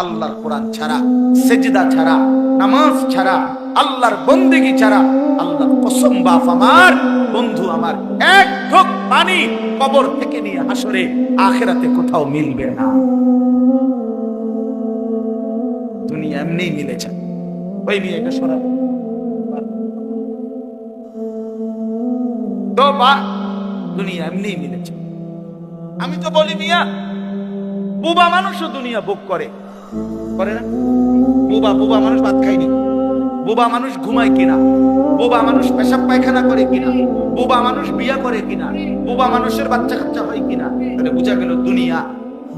আল্লাহর কোরআন ছাড়া, সেজদা ছাড়া, নামাজ ছাড়া, আল্লাহর বন্দেগি ছাড়া, আল্লাহর কসম বাপ আমার, বন্ধু আমার, এক ঢোক পানি কবর থেকে নিয়ে হাসরে আখেরাতে কোথাও মিলবে না। দুনিয়া এমনি মিলেছে ওই মেয়ে এটা সরাবে তো বা দুনিয়া এমনি মিলেছে আমি তো বলি মিয়া, বুবা মানুষও দুনিয়া ভোগ করে। করে না? বুবা বুবা মানুষ ভাত খায়নি। বুবা মানুষ ঘুমায় কিনা? বুবা মানুষ পেশাব পায়খানা করে কিনা? বুবা মানুষ বিয়া করে কিনা? বুবা মানুষের বাচ্চা কাচ্চা হয় কিনা? তাহলে বোঝা গেল দুনিয়া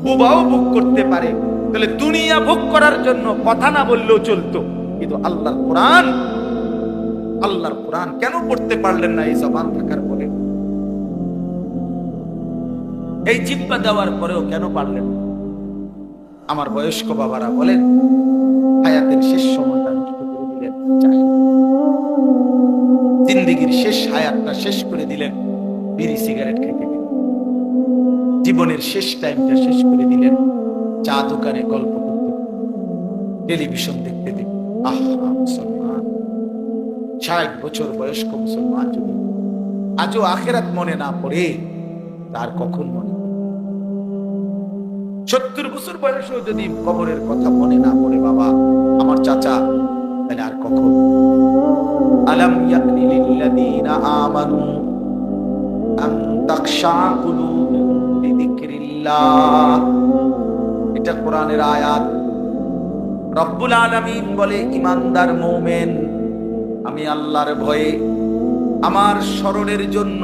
বুবাও ভোগ করতে পারে। তাহলে দুনিয়া ভোগ করার জন্য কথা না বললেও চলতো। কিন্তু আল্লাহর কোরআন আল্লাহর কোরআন কেন পড়তে পারলেন না এই জবান থাকার পরে? এই জিব্বা দেওয়ার পরেও কেন পারলেন না? আমার বয়স্ক বাবারা বলেন, হায়াতের শেষ সময়টা নষ্ট করে দিলেন জিন্দিগির শেষ হায়াতটা শেষ করে দিলেন, বিড়ি সিগারেট খেতে। জীবনের শেষ টাইমটা শেষ করে দিলেন, চা দোকানে গল্প করতে টেলিভিশন দেখতে দেখতে, আহা, মুসলমান ষাট বছর বয়স্ক মুসলমান যদি আজও আখেরাত মনে না পড়ে, তার কখন মনে? সত্তর বছর বয়সেও যদি কবরের কথা মনে না পড়ে, বাবা, আমার চাচা, তাহলে আর কখন? আলাম ইয়াকনি লিল্লাযীনা আমানু আন তাখশা কুলুবুহুম লিযিকরিল্লাহ এটা কোরআনের আয়াত। রব্বুল আলামিন বলে, ইমানদার মুমিন, আমি আল্লাহর ভয়ে আমার স্মরণের জন্য,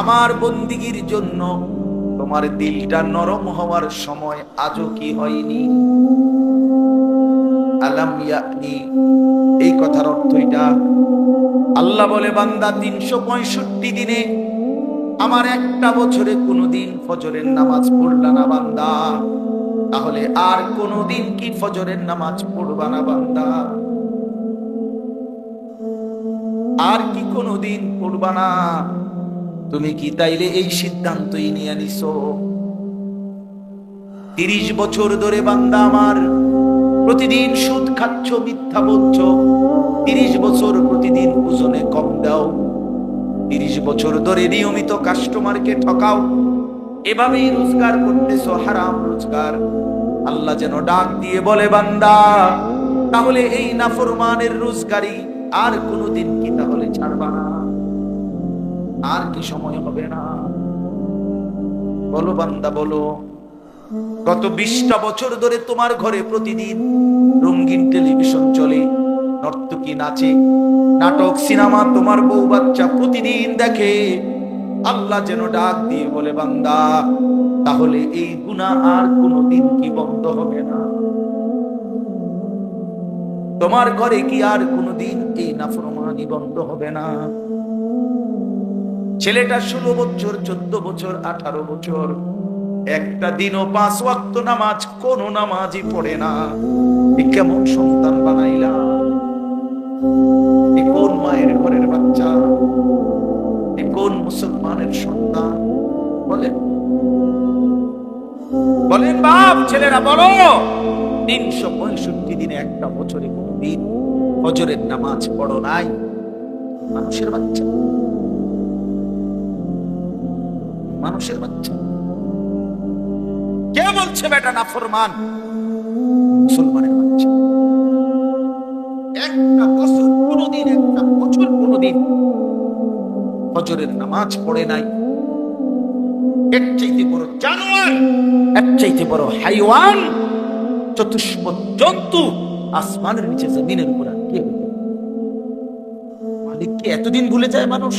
আমার বন্দিগির জন্য তোমার দিলটা নরম হওয়ার সময় আজও কি হয়নি? আলাম এই কথার অর্থ এটা। আল্লাহ বলে, বান্দা, তিনশো পঁয়ষট্টি দিনে আমার একটা বছরে কোনোদিন ফজরের নামাজ পড়লা না বান্দা। তাহলে আর কোনোদিন কি ফজরের নামাজ পড়বা না বান্দা? আর কি কোনোদিন পড়বা না? তুমি কি তাইলে এই সিদ্ধান্তই নিয়ে নিছো? তিরিশ বছর ধরে বান্দা আমার, প্রতিদিন সুদ খাচ্ছ, মিথ্যা বলছো। তিরিশ বছর প্রতিদিন ওজনে কম দাও। তিরিশ বছর ধরে নিয়মিত কাস্টমারকে ঠকাও। এভাবেই রোজগার করতেছ, হারাম রোজগার। আল্লাহ যেন ডাক দিয়ে বলে, বান্দা, তাহলে এই নাফরমানের রোজগারি আর কোনোদিন কি তাহলে ছাড়বা না? আর কি সময় হবে না। বলো বান্দা, বলো। গত বিশটা বছর ধরে তোমার ঘরে প্রতিদিন রঙিন টেলিভিশন চলে, নর্তকী নাচে, নাটক, সিনেমা, তোমার বউ বাচ্চা প্রতিদিন দেখে। আল্লাহ যেন ডাক দিয়ে বলে, বান্দা, তাহলে এই গুণা আর কোনোদিন কি বন্ধ হবে না? তোমার ঘরে কি আর কোনোদিন এই নাফরমানি বন্ধ হবে না? ছেলেটা ষোলো বছর, চোদ্দ বছর, আঠারো বছর। একটা দিনও পাঁচ ওয়াক্ত নামাজ, কোন নামাজই পড়ে না। কেমন সন্তান বানাইলা? কোন মায়ের ঘরের বাচ্চা? কোন মুসলমানের সন্তান? বলেন। বলেন বাপ, ছেলেরা বলো। তিনশো পঁয়ষট্টি দিনে একটা বছরে কোন দিন ফজরের নামাজ পড়ো নাই। মানুষের বাচ্চা। মানুষের বাচ্চা। কে বলছে বেটা নাফরমান? মুসলমানের বাচ্চা। একটা বছর কোনদিন, একটা বছর কোনদিন ফজরের নামাজ পড়ে নাই। চাইতে চাইতে চতুষ্প জন্তু আসমানের নিচে কে এতদিন ভুলে যায় মানুষ।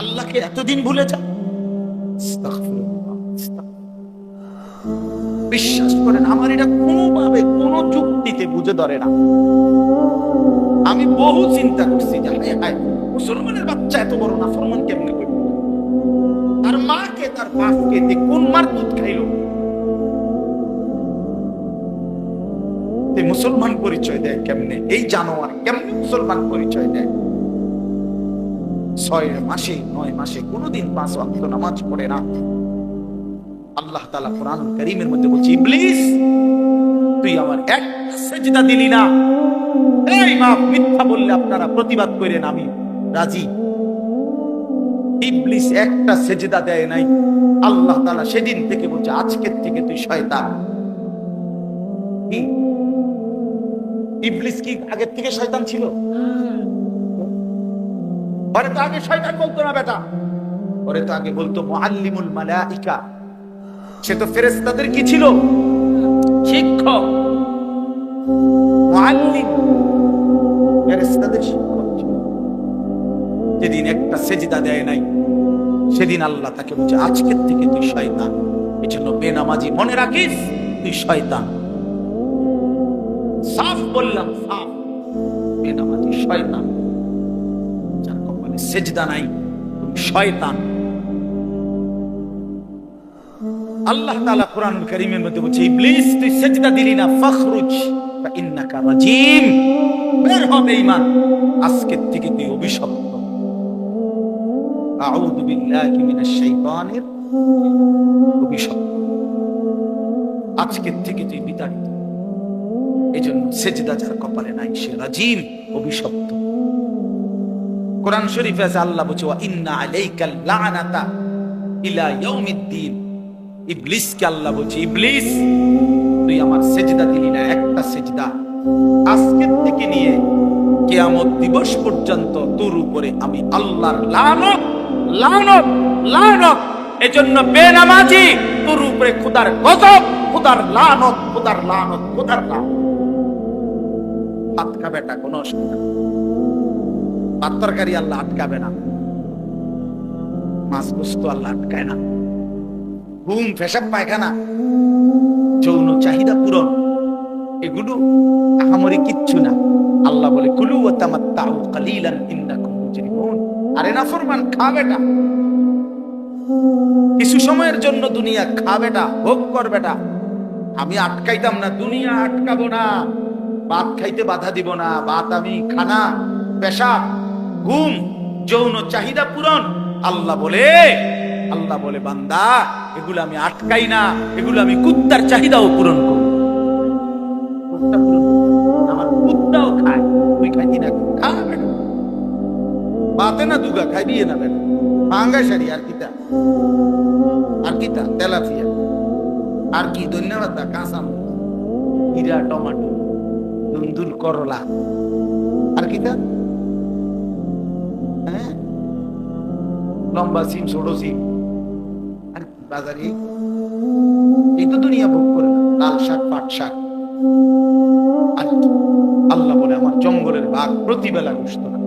আল্লাহকে এতদিন ভুলে আস্তাগফিরুল্লাহ। বিশ্বাস করেন, আমার এটা কোনোভাবে, কোনো যুক্তিতে বুঝে ধরে না। আমি বহু চিন্তা করছি যে, হায় মুসলমানের বাচ্চা এত বড় না, ফরমান কেমনে করবে? তার মাকে, তার বাপকে তে কোন মার দুধ খাইলো মুসলমান পরিচয় দেয় কেমনে? এই জানোয়ার কেমনে মুসলমান পরিচয় দেয়? ছয় মাসে, নয় মাসে, কোনোদিন পাঁচ ওয়াক্ত নামাজ পড়ে না। আল্লাহ তাআলা কোরআন কারীমের মধ্যে বলছে, ইবলিস, তুই আমার একটা সেজদা দিলি না। এই মা মিথ্যা বললে আপনারা প্রতিবাদ করেন আমি রাজি। ইবলিস একটা সেজদা দেয় নাই। আল্লাহ তাআলা সেদিন থেকে বলছে, আজকের থেকে তুই শয়তান। ইবলিস কি আগের থেকে শয়তান ছিল? ওরে তো আগে শয়তান বলতো না বেটা? ওরে তো আগে বলতো মুআল্লিমুল মালাইকা। সে তো ফেরেশতাদের কি ছিল? শিক্ষক। মুআল্লিম। ফেরেশতাদের শিক্ষক ছিল। যেদিন একটা সেজদা দেয় নাই সেদিন আল্লাহ তাকে বলছে আজকের থেকে তুই শয়তান। এই জন্য বেনামাজি মনে রাখিস তুই শয়তান। সাফ বললাম সাফ। বেনামাজি শয়তান। কপালে সেজদা নাই তুমি শয়তান। আল্লাহ তাআলা কোরআন কারীমের মধ্যে বলছে, ইবলিস, তুই সেজদা দিলি না, ফখরুজ ইন্নাকা রাজিম। বের হ বেঈমান, আজকের থেকে তুই অভিশপ্ত। আউযু বিল্লাহি মিনাশ শাইতানির অভিশপ্ত। আজকের থেকে তুই বিতাড়িত। এজন্য সেজদা যার কপালে নাই, সে রাজিম, অভিশপ্ত। কোরআন শরীফে আছে, আল্লাহ বলছে, ওয়া ইন্না আলাইকাল লানাতা ইলা ইয়াউমিদ্দিন। ইবলিসকে আল্লাহ বলছে, ইবলিস, তুই আমার সেজদা দিলি না, একটা সেজদা। আজকের থেকে নিয়ে কিয়ামত দিবস পর্যন্ত তোর উপরে আমি আল্লাহর লানত লানত লানত। এজন্য বেনামাজি, তোর উপরে খোদার গজব, খোদার লানত খোদার লানত খোদার লানত। হাত বেটা, কোনো অসুবিধা আল্লাহ আটকাবে না। মাছ গোস্ত আল্লাহ আটকায় না। ঘুম, ফেসাব, পায়খানা, যৌন চাহিদা পূরণ, এগুলো কিচ্ছু না। আল্লাহ বলে, কুলু ও আরে কিছু সময়ের জন্য দুনিয়া খা বেটা, ভোগ কর বেটা। আমি আটকাইতাম না, দুনিয়া আটকাবো না। ভাত খাইতে বাধা দিব না, ভাত আমি খানা, পেশাব। ঘুম, যৌন চাহিদা পূরণ। আল্লাহ বলে আল্লাহ বলে, বান্দা, এগুলো আমি আটকাই না, এগুলো আমি কুত্তার চাহিদাও পূরণ করি। আমার কুত্তাও খায়। তুই খাইতি না, খা বাতে না দুগা, খাই দিয়ে না বেটা। পাঙ্গা সারি আর কিতা? আর কিতা? তেলাফিয়া আর কি? ধন্যবাদ দা, কাঁচা হীরা, টমাটো, দুন্দুল, করলা। আর কিতা? লম্বা সিম, ছোট সিম। আর বাজারে এই তো দুনিয়া ভোগ করে লাল শাক, পাট শাক। আর আল্লাহ বলে আমার জঙ্গলের ভাগ প্রতিবেলা গুস্ত না।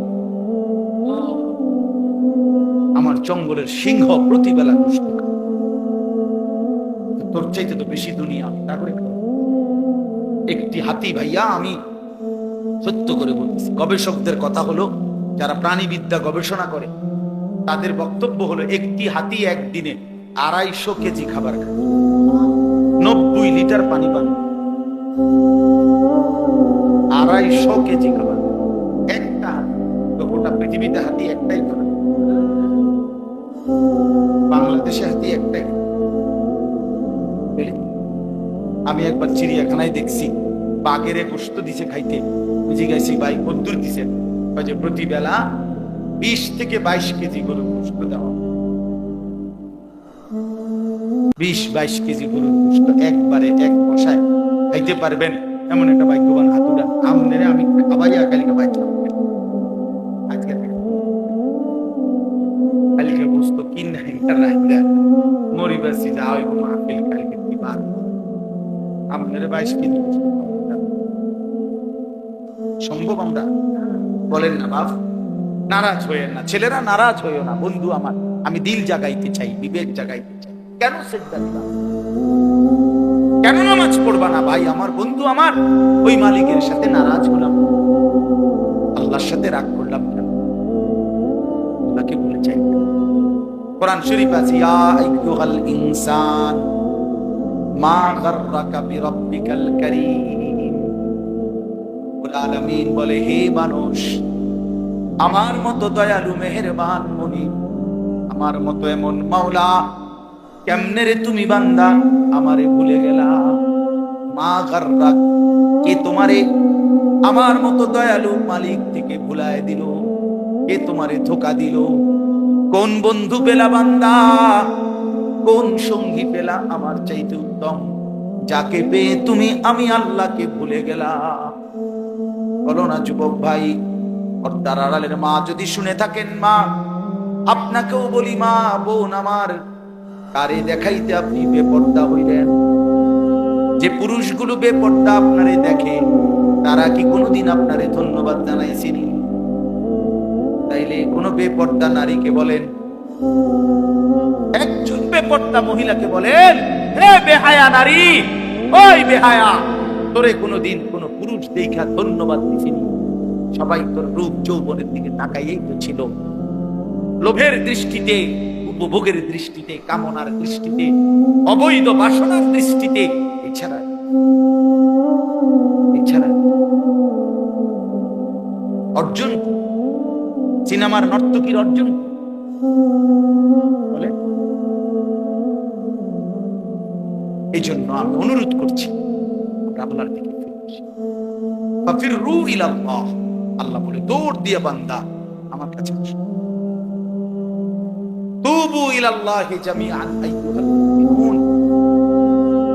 আমার জঙ্গলের সিংহ প্রতিবেলা খায়। তোর চাইতে তো বেশি দুনিয়া, আমি তা করে একটি হাতি ভাইয়া, আমি সত্য করে বলতেছি। গবেষকদের কথা হলো, যারা প্রাণীবিদ্যা গবেষণা করে তাদের বক্তব্য হলো, একটি হাতি একদিনে আড়াইশো কেজি খাবার খায়। নব্বই লিটার পানি পান। আড়াইশো কেজি খাবার। একটা হাতি। গোটা পৃথিবীতে হাতি একটাই না। বাংলাদেশে হাতি একটাই? আমি একবার চিড়িয়াখানায় দেখছি, বাঘের গোস্ত দিছে খাইতে। বুঝে গেছি ভাই কদ্দুর দিছে। কয় যে প্রতি বেলা বিশ থেকে বাইশ কেজি গরুর গোস্ত দেওয়া বিশ, বাইশ কেজি গরুর গোস্ত একবারে এক বসায়। খাইতে পারবেন, এমন একটা ভাগ্যবান হাতুড়া। আমনের আমি খাবাইয়া খাওয়া যাবে। সম্ভব আমরা? বলেন না বাপ। নারাজ হইয়েন না, ছেলেরা নারাজ হইও না। বন্ধু আমার, আমি দিল জাগাইতে চাই, বিবেক জাগাইতে চাই। কেন সেজদা দিলাম কেন নামাজ পড়বা না ভাই? আমার বন্ধু আমার, ওই মালিকের সাথে নারাজ হলাম। আল্লাহর সাথে রাগ করলাম কেন আল্লাহকে বলে চাই কোরআন শরীফ আছে, ইয়া আইয়ুহাল ইনসান, মা গাররাকা বিরাব্বিকাল কারীম। আলামিন বলে, হে মানুষ আমার মতো দয়ালু মেহেরবান মনি, আমার মতো এমন মাওলা, কেমনে রে তুমি বান্দা? আমারে ভুলে গেলা। মা গার্রা কে তোমারে? আমার মতো দয়ালু মালিক থেকে ভুলায় দিল। কে তোমারে ধোকা দিল? কোন বন্ধু পেলা বান্দা? কোন সঙ্গী পেলা আমার চাইতে উত্তম? যাকে পেয়ে তুমি আমি আল্লাহকে ভুলে গেলা। বলো না যুবক ভাই পর্দার আড়ালের মা যদি শুনে থাকেন মা, আপনাকেও বলি মা, বোন আমার কারে দেখাইতে আপনি বেপর্দা হইলেন। যে পুরুষগুলো বেপর্দা আপনারে দেখে, তারা কি কোনোদিন আপনারে ধন্যবাদ জানাইছিনি? তাইলে কোনো বেপর্দা নারীকে বলেন, একজন বেপর্দা মহিলাকে বলেন, হে বেহায়া নারী, ওই বেহায়া, তোরে কোনোদিন কোনো পুরুষ দেখা ধন্যবাদ দিছিনি। সবাই তোর রূপ যৌবনের দিকে তাকাইয়েই তো ছিল লোভের দৃষ্টিতে, উপভোগের দৃষ্টিতে, কামনার দৃষ্টিতে, অবৈধ বাসনার দৃষ্টিতে, এছাড়া অর্জন? সিনেমার নর্তকীর অর্জন? বলে এই জন্য আমি অনুরোধ করছি আল্লাহর দিকে ফিরে আসি। ফাফিররু ইলাল্লাহ। আল্লাহ বলে দৌড় দিয়ে বান্দা, আমার কাছে তুবু ইলাল্লাহি জামিআন, আইয়ুহাল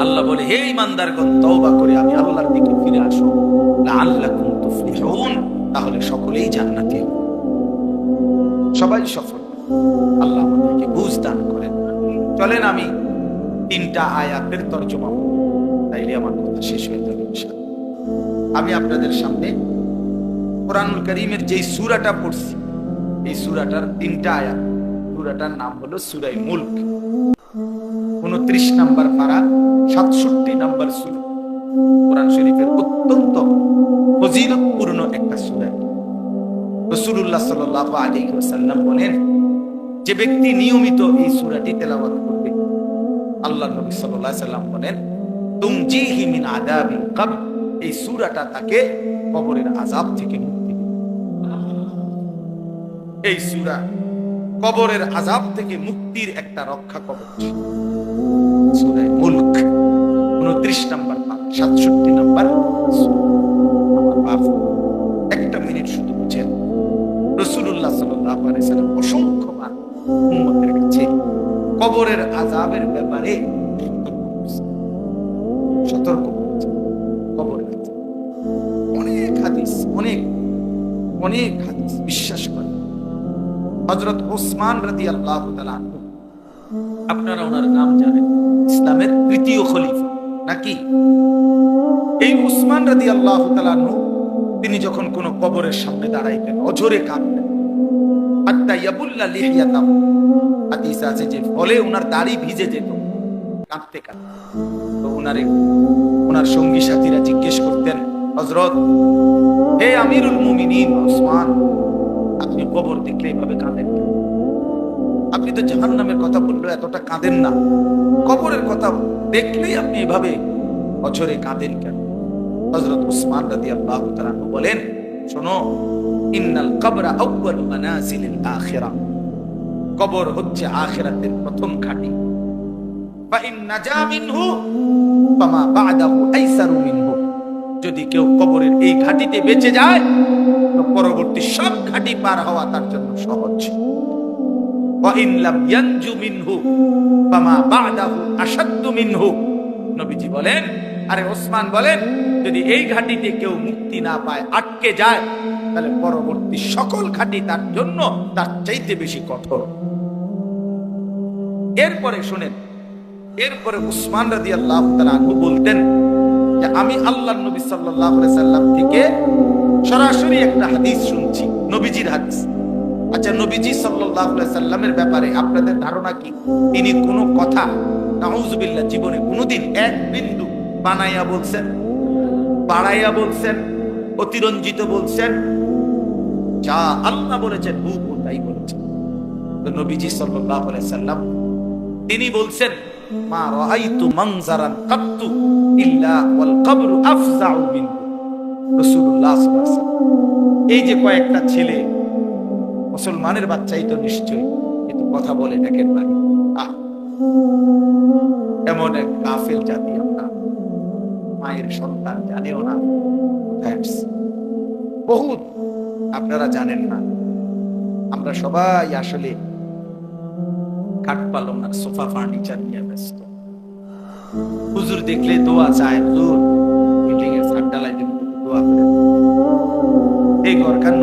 আল্লাহ বলে, হে ইমানদারগণ, তওবা করে আমি আল্লাহর দিকে ফিরে আসো। লাআল্লাকুম তুফলিহুন, তাহলে সকলেই জান্নাতি। সবাই সফল। আল্লাহ আমাদেরকে বুঝ দান করেন। চলেন আমি তিনটা আয়াতের তর্জমা। তাইলে আমার কথা শেষ হয়ে যাবে। আমি আপনাদের সামনে কোরআনুল করিমের যে সূরাটা পড়ছি, এই সূরাটার তিনটা আয়াত। সূরাটার নাম হলো সুরাই মুলক। উনত্রিশ নাম্বার পারা, সাতষট্টি নাম্বার সূরা। কোরআন শরীফের অত্যন্ত ফজিলতপূর্ণ একটা সূরা। রসুল্লাহ সাল্লাহ আলী ওসাল্লাম বলেন, যে ব্যক্তি নিয়মিত এই সুরাটি তেলাবাদ করবে, আল্লাহ নবী আলাইহি সাল্লাম বলেন, তুমজিহি মিন আযাবিল কবর। এই সূরাটা তাকে কবরের আযাব থেকে এই সুরা কবরের আযাব থেকে মুক্তির একটা রক্ষা কবচ সূরা মুলক 29 নাম্বার 67 নাম্বার একটা মিনিট শুধু বুঝেন। আলাইহি সাল্লাম অসংখ্যবার কাছে কবরের আযাবের ব্যাপারে হযরত ওসমান তাআলা আনহু। আপনারা ওনার নাম জানেন। ইসলামের তৃতীয় খলিফা। নাকি? এই উসমান তাআলা আনহু, তিনি যখন কোন কবরের সামনে দাঁড়াইতেন, অঝরে কাঁদতেন। হাত্তা ইয়াবুল্লা লিহিয়াতাহু। হাদিস আছে যে ফলে ওনার দাড়ি ভিজে যেত। কাঁদতে কাঁদতে। তো ওনারে সঙ্গী সাথীরা জিজ্ঞেস করতেন, হযরত, হে আমিরুল মুমিনিন, ওসমান আপনি কবর দেখলে এভাবে কাঁদেন আপনি তো জাহান নামের কথা বলল এতটা কাঁদেন না। কবরের কথা দেখলেই আপনি এভাবে অঝরে কাঁদেন কেন? হজরত উসমান রাদিয়াল্লাহু তাআলা আনহু বলেন, শোনো, ইন্নাল কবরা আউয়ালু মানাজিলিল আখিরাহ কবর হচ্ছে আখিরাতের প্রথম ঘাঁটি। ফা ইন নাজা মিনহু, ফামা বা'দাহু আইসারু মিনহু। যদি কেউ কবরের এই ঘাটিতে বেঁচে যায় পরবর্তী সব ঘাটি পার হওয়া তার জন্য সহজ। সকল ঘাটি তার জন্য তার চাইতে বেশি এরপরে শুনেন, এরপরে উসমান রাদি আল্লাহ বলতেন যে, আমি আল্লাহ নবী আলাইহি সাল্লাম থেকে সরাসরি একটা হাদিস শুনছি, নবীজির হাদিস। আচ্ছা নবীজি সাল্লামের ব্যাপারে আপনাদের ধারণা কি? তিনি কোনো কথা, নাউজুবিল্লাহ, জীবনে কোনোদিন এক বিন্দু বানাইয়া বলছেন, বাড়াইয়া বলছেন, অতিরঞ্জিত বলছেন, যা আল্লাহ বলেছেন হুবহু তাই বলেছেন। নবীজি সাল্লাম তিনি বলছেন, মা রাআইতু মানজারান কাত্তু ইল্লা ওয়াল কবরু আফজাউ মিনহু। ওয়াসাল্লাম। এই যে কয়েকটা ছেলে, মুসলমানের বাচ্চাই তো নিশ্চয়ই, কিন্তু কথা বলে একের বাড়ি আহ, এমন এক কাফের জাতি আমরা। মায়ের সন্তান জানেও না বহুত, আপনারা জানেন না। আমরা সবাই আসলে কাঠ পালং সোফা ফার্নিচার নিয়ে ব্যস্ত। হুজুর দেখলে দোয়া চায়, হুজুর বিল্ডিং এর এই ঘর কান্ন